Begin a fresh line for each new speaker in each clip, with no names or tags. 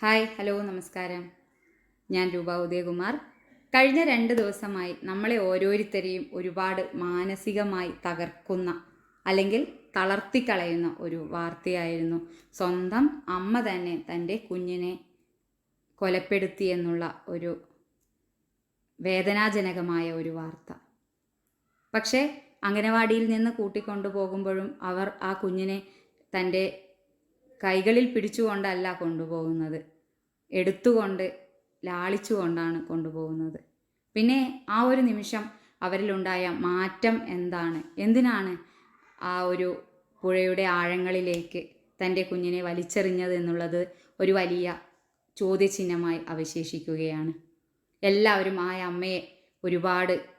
Hi hello നമസ്കാരം. ഞാൻ രൂപ ഉദയകുമാർ. കഴിഞ്ഞ രണ്ട് ദിവസമായി നമ്മളെ ഓരോരുത്തരെയും ഒരുപാട് മാനസികമായി തകർക്കുന്ന അല്ലെങ്കിൽ തളർത്തിക്കളയുന്ന ഒരു വാർത്തയായിരുന്നു. സ്വന്തം അമ്മ തന്നെ തന്റെ കുഞ്ഞിനെ കൊലപ്പെടുത്തി എന്നുള്ള ഒരു വേദനാജനകമായ ഒരു വാർത്ത. പക്ഷേ അംഗനവാടിയിൽ നിന്ന് കൂട്ടിക്കൊണ്ടു പോകുമ്പോഴും അവർ ആ കുഞ്ഞിനെ തന്റെ കൈകളിൽ പിടിച്ചുകൊണ്ടല്ല കൊണ്ടുപോകുന്നത്. എടുത്തുകൊണ്ട് ലാളിച്ചുകൊണ്ടാണ് കൊണ്ടുപോകുന്നത്. പിന്നെ ആ ഒരു നിമിഷം അവരിലുണ്ടായ മാറ്റം എന്താണ്? എന്തിനാണ് ആ ഒരു പുഴയുടെ ആഴങ്ങളിലേക്ക് തന്റെ കുഞ്ഞിനെ വലിച്ചെറിഞ്ഞത് എന്നുള്ളത് ഒരു വലിയ ചോദ്യചിഹ്നമായി അവശേഷിക്കുകയാണ്. എല്ലാവരും ആ അമ്മയെ ഒരുപാട്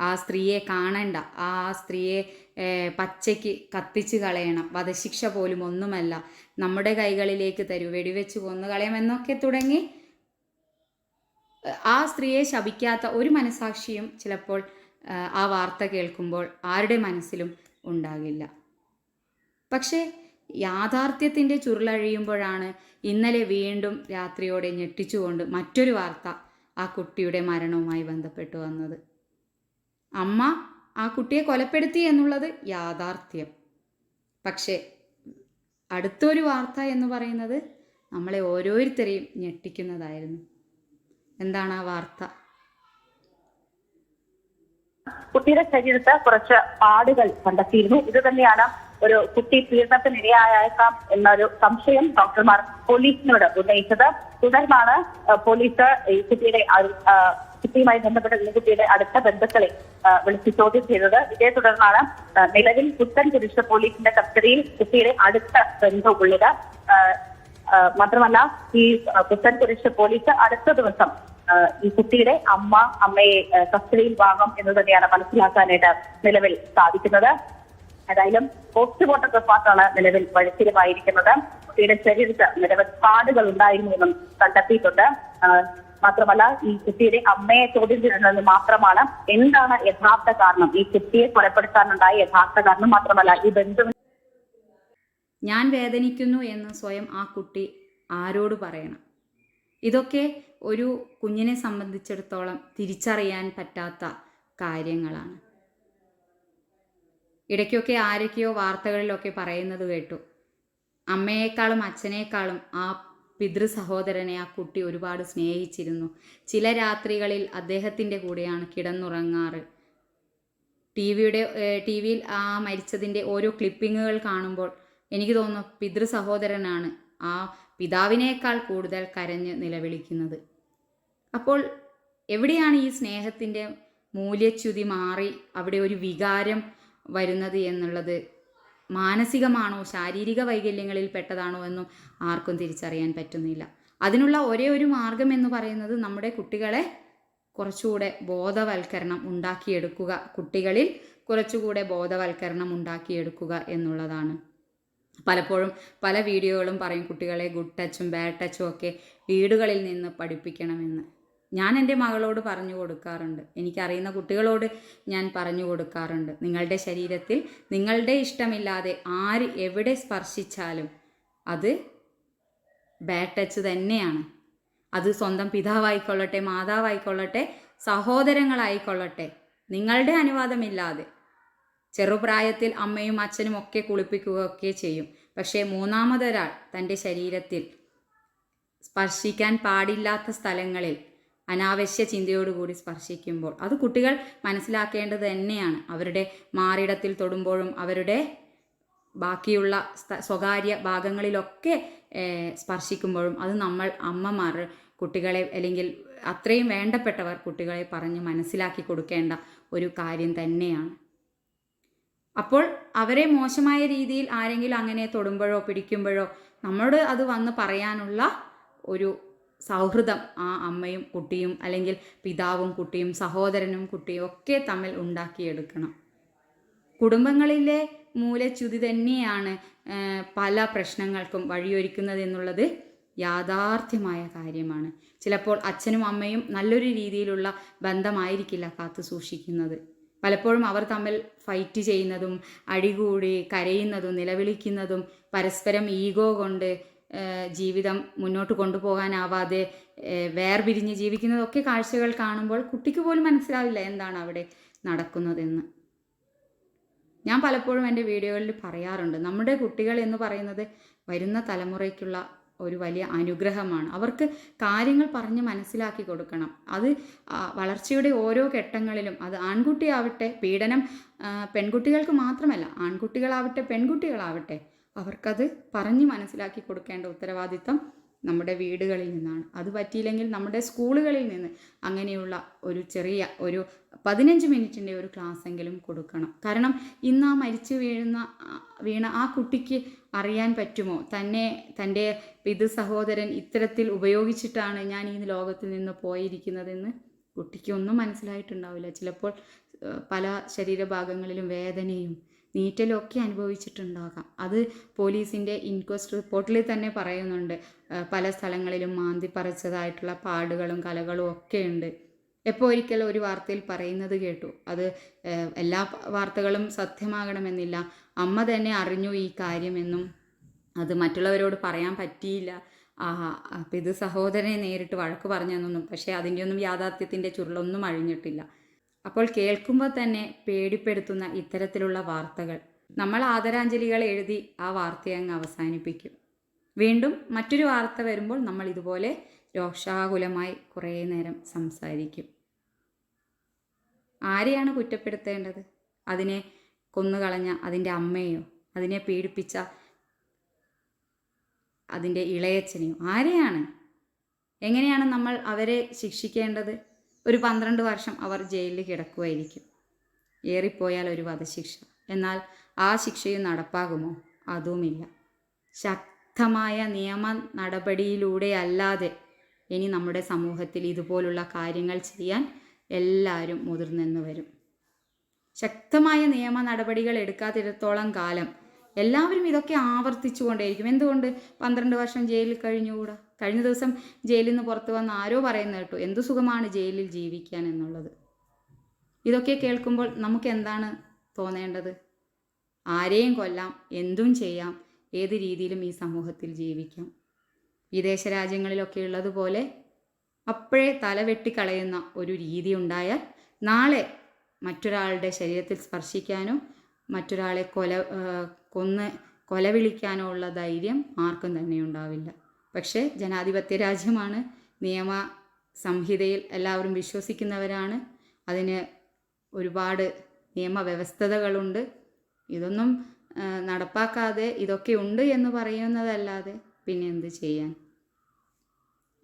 ആ സ്ത്രീയെ കാണണ്ട. ആ സ്ത്രീയെ പച്ചയ്ക്ക് കത്തിച്ച് കളയണം. വധശിക്ഷ പോലും ഒന്നുമല്ല. നമ്മുടെ കൈകളിലേക്ക് തരൂ. വെടിവെച്ച് കൊന്നു കളയാം എന്നൊക്കെ തുടങ്ങി ആ സ്ത്രീയെ ശപിക്കാത്ത ഒരു മനസാക്ഷിയും ചിലപ്പോൾ ആ വാർത്ത കേൾക്കുമ്പോൾ ആരുടെ മനസ്സിലും ഉണ്ടാകില്ല. പക്ഷേ യാഥാർത്ഥ്യത്തിന്റെ ചുരുളഴിയുമ്പോഴാണ് ഇന്നലെ വീണ്ടും രാത്രിയോടെ ഞെട്ടിച്ചുകൊണ്ട് മറ്റൊരു വാർത്ത ആ കുട്ടിയുടെ മരണവുമായി ബന്ധപ്പെട്ട് വന്നത്. അമ്മ ആ കുട്ടിയെ കൊലപ്പെടുത്തി എന്നുള്ളത് യാഥാർത്ഥ്യം. പക്ഷേ അടുത്തൊരു വാർത്ത എന്ന് പറയുന്നത് നമ്മളെ ഓരോരുത്തരെയും ഞെട്ടിക്കുന്നതായിരുന്നു. എന്താണ് ആ വാർത്ത?
കുട്ടിയുടെ ശരീരത്ത് കുറച്ച് പാടുകൾ കണ്ടെത്തിയിരുന്നു. ഇത് തന്നെയാണ് ഒരു കുട്ടി പീഡനത്തിനിരയായേക്കാം എന്നൊരു സംശയം ഡോക്ടർമാർ പോലീസിനോട് ഉന്നയിച്ചത്. തുടർന്നാണ് പോലീസ് ഈ കുട്ടിയുടെ കുട്ടിയുമായി ബന്ധപ്പെട്ട പെൺകുട്ടിയുടെ അടുത്ത ബന്ധുക്കളെ വിളിച്ച് ചോദ്യം ചെയ്തത്. ഇതേ തുടർന്നാണ് നിലവിൽ പുത്തൻ പുരുഷ പോലീസിന്റെ കസ്റ്റഡിയിൽ കുട്ടിയുടെ അടുത്ത ബന്ധു ഉള്ളത്. മാത്രമല്ല ഈ പുത്തൻ പുരുഷ പോലീസ് അടുത്ത ദിവസം ഈ കുട്ടിയുടെ അമ്മ അമ്മയെ കസ്റ്റഡിയിൽ വാങ്ങും എന്ന് തന്നെയാണ് മനസ്സിലാക്കാനായിട്ട് നിലവിൽ സാധിക്കുന്നത്. ഏതായാലും പോസ്റ്റ്മോർട്ടം റിപ്പോർട്ടാണ് നിലവിൽ വഴിത്തിരിവായിരിക്കുന്നത്. കുട്ടിയുടെ ശരീരത്ത് നിരവധി പാടുകൾ ഉണ്ടായിരുന്നു എന്നും കണ്ടെത്തിയിട്ടുണ്ട്. മാത്രമല്ല ഈ കുട്ടിയുടെ അമ്മയെ ചോദ്യം ചെയ്യുന്നത് മാത്രമാണ്. എന്താണ് യഥാർത്ഥ കാരണം? ഈ കുട്ടിയെ കൊലപ്പെടുത്താനുണ്ടായ യഥാർത്ഥ കാരണം മാത്രമല്ല ഈ ബന്ധുവിന്
ഞാൻ വേദനിക്കുന്നു എന്ന് സ്വയം ആ കുട്ടി ആരോട് പറയണം? ഇതൊക്കെ ഒരു കുഞ്ഞിനെ സംബന്ധിച്ചിടത്തോളം തിരിച്ചറിയാൻ പറ്റാത്ത കാര്യങ്ങളാണ്. ഇടയ്ക്കൊക്കെ ആരൊക്കെയോ വാർത്തകളിലൊക്കെ പറയുന്നത് കേട്ടു. അമ്മയേക്കാളും അച്ഛനേക്കാളും ആ പിതൃ സഹോദരനെ ആ കുട്ടി ഒരുപാട് സ്നേഹിച്ചിരുന്നു. ചില രാത്രികളിൽ അദ്ദേഹത്തിന്റെ കൂടെയാണ് കിടന്നുറങ്ങാറ്. ടി വിയുടെ ടി വിയിൽ ആ മരിച്ചതിന്റെ ഓരോ ക്ലിപ്പിങ്ങുകൾ കാണുമ്പോൾ എനിക്ക് തോന്നുന്നു പിതൃ സഹോദരനാണ് ആ പിതാവിനേക്കാൾ കൂടുതൽ കരഞ്ഞ് നിലവിളിക്കുന്നത്. അപ്പോൾ എവിടെയാണ് ഈ സ്നേഹത്തിന്റെ മൂല്യച്യുതി മാറി അവിടെ ഒരു വികാരം വരുന്നത് എന്നുള്ളത് മാനസികമാണോ ശാരീരിക വൈകല്യങ്ങളിൽ പെട്ടതാണോ എന്നും ആർക്കും തിരിച്ചറിയാൻ പറ്റുന്നില്ല. അതിനുള്ള ഒരേ ഒരു മാർഗം എന്ന് പറയുന്നത് നമ്മുടെ കുട്ടികളെ കുറച്ചുകൂടെ ബോധവൽക്കരണം ഉണ്ടാക്കിയെടുക്കുക. കുട്ടികളിൽ കുറച്ചുകൂടെ ബോധവൽക്കരണം ഉണ്ടാക്കിയെടുക്കുക എന്നുള്ളതാണ്. പലപ്പോഴും പല വീഡിയോകളും പറയും കുട്ടികളെ ഗുഡ് ടച്ചും ബാഡ് ടച്ചും ഒക്കെ വീടുകളിൽ നിന്ന് പഠിപ്പിക്കണമെന്ന്. ഞാൻ എന്റെ മകളോട് പറഞ്ഞു കൊടുക്കാറുണ്ട്. എനിക്കറിയുന്ന കുട്ടികളോട് ഞാൻ പറഞ്ഞു കൊടുക്കാറുണ്ട്. നിങ്ങളുടെ ശരീരത്തിൽ നിങ്ങളുടെ ഇഷ്ടമില്ലാതെ ആര് എവിടെ സ്പർശിച്ചാലും അത് ബാഡ് ടച്ച് തന്നെയാണ്. അത് സ്വന്തം പിതാവായിക്കൊള്ളട്ടെ മാതാവായിക്കൊള്ളട്ടെ സഹോദരങ്ങളായിക്കൊള്ളട്ടെ നിങ്ങളുടെ അനുവാദമില്ലാതെ ചെറുപ്രായത്തിൽ അമ്മയും അച്ഛനും ഒക്കെ കുളിപ്പിക്കുകയൊക്കെ ചെയ്യും. പക്ഷേ മൂന്നാമതൊരാൾ തന്റെ ശരീരത്തിൽ സ്പർശിക്കാൻ പാടില്ലാത്ത സ്ഥലങ്ങളിൽ അനാവശ്യ ചിന്തയോടുകൂടി സ്പർശിക്കുമ്പോൾ അത് കുട്ടികൾ മനസ്സിലാക്കേണ്ടത് തന്നെയാണ്. അവരുടെ മാറിടത്തിൽ തൊടുമ്പോഴും അവരുടെ ബാക്കിയുള്ള സ്വകാര്യ ഭാഗങ്ങളിലൊക്കെ സ്പർശിക്കുമ്പോഴും അത് നമ്മൾ അമ്മമാർ കുട്ടികളെ അല്ലെങ്കിൽ അത്രയും വേണ്ടപ്പെട്ടവർ കുട്ടികളെ പറഞ്ഞ് മനസ്സിലാക്കി കൊടുക്കേണ്ട ഒരു കാര്യം തന്നെയാണ്. അപ്പോൾ അവരെ മോശമായ രീതിയിൽ ആരെങ്കിലും അങ്ങനെ തൊടുമ്പോഴോ പിടിക്കുമ്പോഴോ നമ്മളോട് അത് വന്ന് പറയാനുള്ള ഒരു സൗഹൃദം ആ അമ്മയും കുട്ടിയും അല്ലെങ്കിൽ പിതാവും കുട്ടിയും സഹോദരനും കുട്ടിയും ഒക്കെ തമ്മിൽ ഉണ്ടാക്കിയെടുക്കണം. കുടുംബങ്ങളിലെ മൂലച്യുതി തന്നെയാണ് പല പ്രശ്നങ്ങൾക്കും വഴിയൊരുക്കുന്നത് എന്നുള്ളത് യാഥാർത്ഥ്യമായ കാര്യമാണ്. ചിലപ്പോൾ അച്ഛനും അമ്മയും നല്ലൊരു രീതിയിലുള്ള ബന്ധമായിരിക്കില്ല കാത്തു സൂക്ഷിക്കുന്നത്. പലപ്പോഴും അവർ തമ്മിൽ ഫൈറ്റ് ചെയ്യുന്നതും അടികൂടി കരയുന്നതും നിലവിളിക്കുന്നതും പരസ്പരം ഈഗോ കൊണ്ട് ജീവിതം മുന്നോട്ട് കൊണ്ടുപോകാനാവാതെ വേർപിരിഞ്ഞ് ജീവിക്കുന്നതൊക്കെ കാഴ്ചകൾ കാണുമ്പോൾ കുട്ടിക്ക് പോലും മനസ്സിലാവില്ല എന്താണ് അവിടെ നടക്കുന്നതെന്ന്. ഞാൻ പലപ്പോഴും എന്റെ വീഡിയോകളിൽ പറയാറുണ്ട് നമ്മുടെ കുട്ടികൾ എന്ന് പറയുന്നത് വരുന്ന തലമുറയ്ക്കുള്ള ഒരു വലിയ അനുഗ്രഹമാണ്. അവർക്ക് കാര്യങ്ങൾ പറഞ്ഞ് മനസ്സിലാക്കി കൊടുക്കണം. അത് വളർച്ചയുടെ ഓരോ ഘട്ടങ്ങളിലും അത് ആൺകുട്ടിയാവട്ടെ പീഡനം പെൺകുട്ടികൾക്ക് മാത്രമല്ല ആൺകുട്ടികളാവട്ടെ പെൺകുട്ടികളാവട്ടെ അവർക്കത് പറഞ്ഞ് മനസ്സിലാക്കി കൊടുക്കേണ്ട ഉത്തരവാദിത്തം നമ്മുടെ വീടുകളിൽ നിന്നാണ്. അത് പറ്റിയില്ലെങ്കിൽ നമ്മുടെ സ്കൂളുകളിൽ നിന്ന് അങ്ങനെയുള്ള ഒരു ചെറിയ ഒരു പതിനഞ്ച് മിനിറ്റിന്റെ ഒരു ക്ലാസ് എങ്കിലും കൊടുക്കണം. കാരണം ഇന്ന് ആ മരിച്ചു വീഴുന്ന വീണ ആ കുട്ടിക്ക് അറിയാൻ പറ്റുമോ? തന്നെ തന്റെ പിതൃ സഹോദരൻ ഇത്തരത്തിൽ ഉപയോഗിച്ചിട്ടാണ് ഞാൻ ഈ ലോകത്തിൽ നിന്ന് പോയിരിക്കുന്നതെന്ന് കുട്ടിക്ക് ഒന്നും മനസ്സിലായിട്ടുണ്ടാവില്ല. ചിലപ്പോൾ പല ശരീരഭാഗങ്ങളിലും വേദനയും നീറ്റലും ഒക്കെ അനുഭവിച്ചിട്ടുണ്ടാകാം. അത് പോലീസിന്റെ ഇൻക്വസ്റ്റ് റിപ്പോർട്ടിൽ തന്നെ പറയുന്നുണ്ട്. പല സ്ഥലങ്ങളിലും മാന്തി പറിച്ചതായിട്ടുള്ള പാടുകളും കലകളും ഒക്കെ ഉണ്ട്. എപ്പോൾ ഒരിക്കൽ ഒരു വാർത്തയിൽ പറയുന്നത് കേട്ടു. അത് എല്ലാ വാർത്തകളും സത്യമാകണമെന്നില്ല. അമ്മ തന്നെ അറിഞ്ഞു ഈ കാര്യമെന്നും അത് മറ്റുള്ളവരോട് പറയാൻ പറ്റിയില്ല. ആഹാ അപ്പം ഇത് സഹോദരനെ നേരിട്ട് വഴക്ക് പറഞ്ഞെന്നൊന്നും പക്ഷേ അതിന്റെ ഒന്നും യാഥാർത്ഥ്യത്തിന്റെ ചുരുളൊന്നും അഴിഞ്ഞിട്ടില്ല. അപ്പോൾ കേൾക്കുമ്പോൾ തന്നെ പേടിപ്പെടുത്തുന്ന ഇത്തരത്തിലുള്ള വാർത്തകൾ. നമ്മൾ ആദരാഞ്ജലികൾ എഴുതി ആ വാർത്തയെ അങ്ങ് അവസാനിപ്പിക്കും. വീണ്ടും മറ്റൊരു വാർത്ത വരുമ്പോൾ നമ്മൾ ഇതുപോലെ രോഷാകുലമായി കുറേ നേരം സംസാരിക്കും. ആരെയാണ് കുറ്റപ്പെടുത്തേണ്ടത്? അതിനെ കൊന്നുകളഞ്ഞ അതിന്റെ അമ്മയോ? അതിനെ പീഡിപ്പിച്ച അതിന്റെ ഇളയച്ചനെയോ ആരെയാണ്? എങ്ങനെയാണ് നമ്മൾ അവരെ ശിക്ഷിക്കേണ്ടത്? ഒരു പന്ത്രണ്ട് വർഷം അവർ ജയിലിൽ കിടക്കുമായിരിക്കും ഏറിപ്പോയാൽ ഒരു വധശിക്ഷ. എന്നാൽ ആ ശിക്ഷയും നടപ്പാകുമോ? അതുമില്ല. ശക്തമായ നിയമ നടപടിയിലൂടെ അല്ലാതെ ഇനി നമ്മുടെ സമൂഹത്തിൽ ഇതുപോലുള്ള കാര്യങ്ങൾ ചെയ്യാൻ എല്ലാവരും മുതിർന്നെന്ന് വരും. ശക്തമായ നിയമ നടപടികൾ എടുക്കാത്തിടത്തോളം കാലം എല്ലാവരും ഇതൊക്കെ ആവർത്തിച്ചു കൊണ്ടേയിരിക്കും എന്തുകൊണ്ട്? പന്ത്രണ്ട് വർഷം ജയിലിൽ കഴിഞ്ഞുകൂടാ? കഴിഞ്ഞ ദിവസം ജയിലിൽ നിന്ന് പുറത്തു വന്ന ആരോ പറയുന്ന കേട്ടു. എന്തു സുഖമാണ് ജയിലിൽ ജീവിക്കാൻ എന്നുള്ളത്? ഇതൊക്കെ കേൾക്കുമ്പോൾ നമുക്ക് എന്താണ് തോന്നേണ്ടത്? ആരെയും കൊല്ലാം എന്തും ചെയ്യാം ഏത് രീതിയിലും ഈ സമൂഹത്തിൽ ജീവിക്കാം. വിദേശ രാജ്യങ്ങളിലൊക്കെ ഉള്ളതുപോലെ അപ്പോഴേ തല വെട്ടിക്കളയുന്ന ഒരു രീതി ഉണ്ടായാൽ നാളെ മറ്റൊരാളുടെ ശരീരത്തിൽ സ്പർശിക്കാനോ മറ്റൊരാളെ കൊല കൊന്ന് കൊല വിളിക്കാനുള്ള ധൈര്യം ആർക്കും തന്നെ ഉണ്ടാവില്ല. പക്ഷേ ജനാധിപത്യ രാജ്യമാണ്. നിയമ സംഹിതയിൽ എല്ലാവരും വിശ്വസിക്കുന്നവരാണ്. അതിന് ഒരുപാട് നിയമവ്യവസ്ഥതകളുണ്ട് ഇതൊന്നും നടപ്പാക്കാതെ ഇതൊക്കെ ഉണ്ട് എന്ന് പറയുന്നതല്ലാതെ പിന്നെ എന്ത് ചെയ്യാൻ?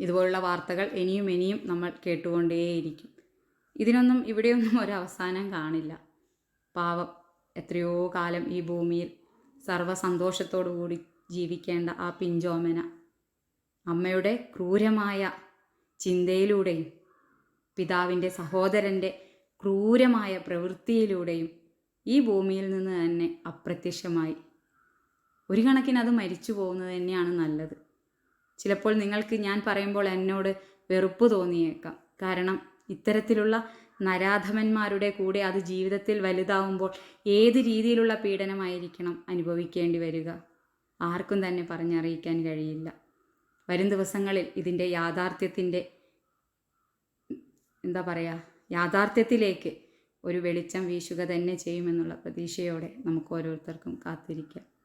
ഇതുപോലുള്ള വാർത്തകൾ ഇനിയും ഇനിയും നമ്മൾ കേട്ടുകൊണ്ടേയിരിക്കും. ഇതിനൊന്നും ഇവിടെയൊന്നും ഒരു അവസാനം കാണില്ല. പാവം. എത്രയോ കാലം ഈ ഭൂമിയിൽ സർവസന്തോഷത്തോടു കൂടി ജീവിക്കേണ്ട ആ പിഞ്ചോമന. അമ്മയുടെ ക്രൂരമായ ചിന്തയിലൂടെയും പിതാവിന്റെ സഹോദരന്റെ ക്രൂരമായ പ്രവൃത്തിയിലൂടെയും ഈ ഭൂമിയിൽ നിന്ന് തന്നെ അപ്രത്യക്ഷമായി. ഒരു കണക്കിന് അത് മരിച്ചു പോകുന്നത് തന്നെയാണ് നല്ലത്. ചിലപ്പോൾ നിങ്ങൾക്ക് ഞാൻ പറയുമ്പോൾ എന്നോട് വെറുപ്പ് തോന്നിയേക്കാം. കാരണം ഇത്തരത്തിലുള്ള നരാധമന്മാരുടെ കൂടെ അത് ജീവിതത്തിൽ വലുതാവുമ്പോൾ ഏത് രീതിയിലുള്ള പീഡനമായിരിക്കണം അനുഭവിക്കേണ്ടി വരിക? ആർക്കും തന്നെ പറഞ്ഞറിയിക്കാൻ കഴിയില്ല. വരും ദിവസങ്ങളിൽ ഇതിന്റെ യാഥാർത്ഥ്യത്തിന്റെ എന്താ പറയുക യാഥാർത്ഥ്യത്തിലേക്ക് ഒരു വെളിച്ചം വീശുക തന്നെ ചെയ്യുമെന്നുള്ള പ്രതീക്ഷയോടെ നമുക്ക് ഓരോരുത്തർക്കും കാത്തിരിക്കാം.